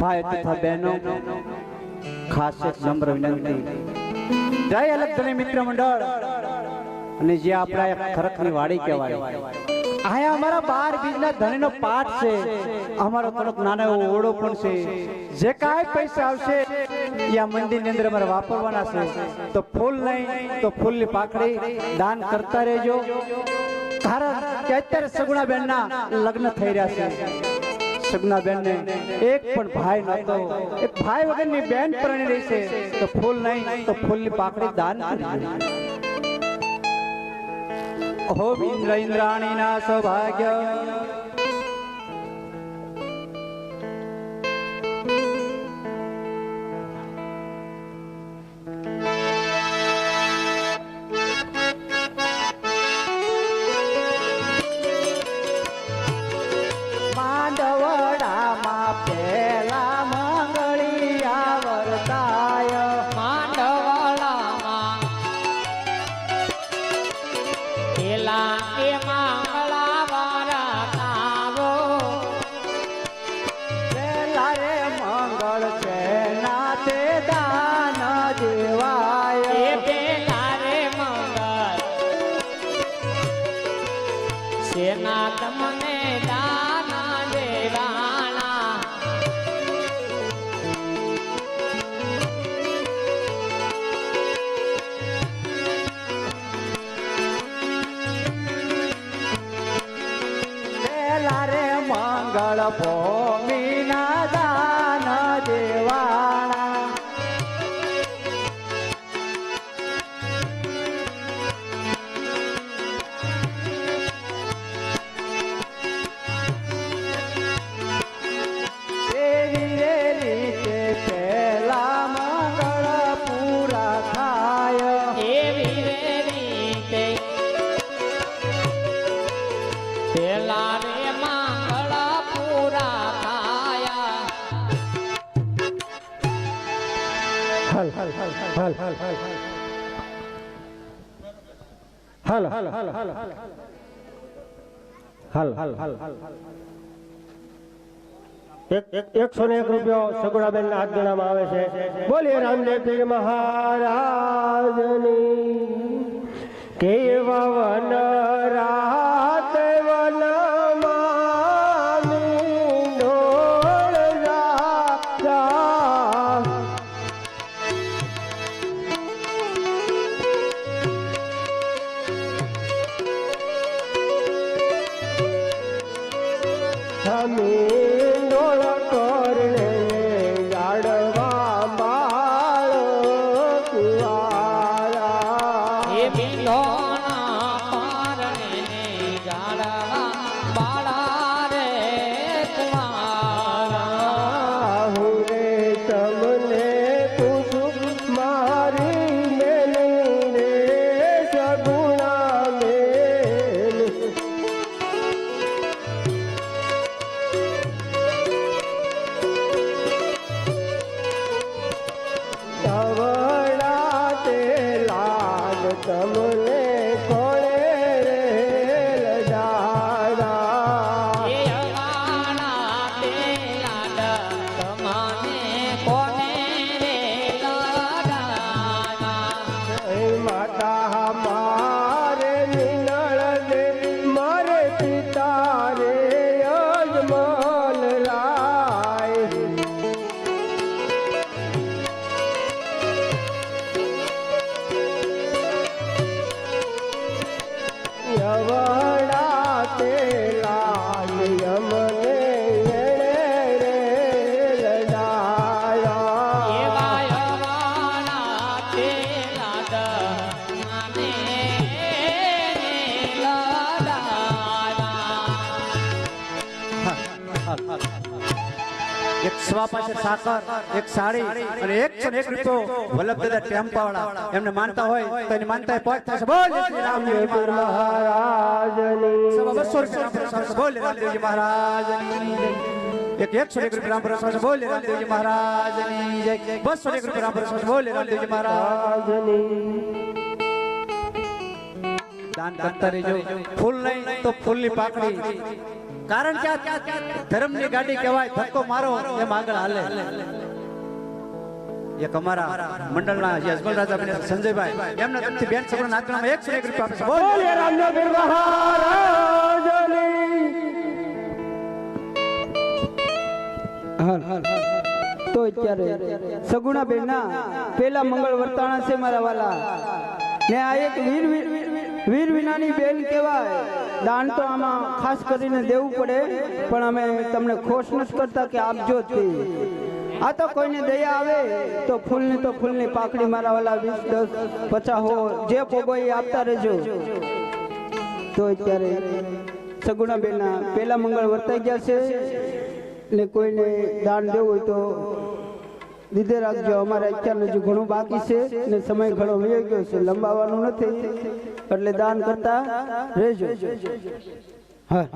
ભાઈ તથા બહેનો ખાસ એક નમ્ર વિનંતી. જય અલગ મિત્ર મંડળ. અને જે આપણા એક ખરકની વાડી કહેવાય. અહીંયા અમારા બાર બીજના ધણીનો પાઠ છે. અમારો થોડોક નાનો એવો ઓરડો પણ છે. જે કાંઈ પૈસા આવશે એ આ મંદિરની અંદર અમારે વાપરવાના છે. તો ફૂલ નહીં તો ફૂલની પાકડી દાન કરતા રહેજો. કારણ કે અત્યારે સગુણાબેન ના લગ્ન થઈ રહ્યા છે. સગુણાબેન ને એક પણ ભાઈ નતો એક ભાઈ વગરની બેન પરણી રહી છે. તો ફૂલ નહીં, તો ફૂલની પાકડી દાન કરજો ઇન્દ્ર ઇન્દ્રાણી ના સૌભાગ્ય. 啦啦。Oh. હલ હલ હલ હલ હલ હલ હલ હલ હલ હલ હલ હલ એક એક એકસો ને એક રૂપિયો સગુણાબેન ના હાથ ગણામાં આવે છે બોલીએ રામદેવ પીર મહારાજની કેવા એક સવા પાસે સાકર એક સાડી અને એક છે એક રૂપિયો વલ્લભ દાદા ટેમ્પાવાળા એમને માનતા હોય તો એની માનતા એ પહોંચ થશે. બોલ રામદેવ મહારાજ બસો રૂપિયા બોલ રામદેવજી મહારાજ. એક એકસો એક રૂપિયા પ્રસાદ બોલે રામદેવજી મહારાજ બસો એક રૂપિયા પ્રસાદ બોલે રામદેવજી મહારાજ દાન કરતા રહેજો ફૂલ નહીં તો ફૂલની પાકડી. કારણ કે આ ધર્મની ગાડી કહેવાય, ધક્કો મારો, એમ આગળ હાલે. એક અમારા મંડળના જે અજમલ રાજા સંજયભાઈ, એમના તરફથી બેન સગુણા નાચવામાં એક એક રૂપિયા તો અત્યારે સગુણા બેનના પેલા મંગળ વર્તાણા છે મારા વાલા. ને આ એક વીર વીર- વીર વિનાની બેન કહેવાય. દાન તો આમાં ખાસ કરીને દેવું પડે, પણ અમે તમને ખોશ નથી કરતા કે આપજો જ આ તો કોઈને દયા આવે, તો ફૂલની તો ફૂલની પાકડી મારા વાલા વીસ, દસ, પચાસ હો, જે પોગો એ આપતા રહેજો. તો અત્યારે સગુણા બેના પહેલા મંગળ વર્તાઈ ગયા છે, ને કોઈને દાન દેવું હોય તો દીધે રાખજો અમારે અત્યારનું હજુ ઘણું બાકી છે ને સમય ઘણો વહી ગયો છે, લંબાવવાનું નથી, એટલે દાન કરતા રહેજો. હા.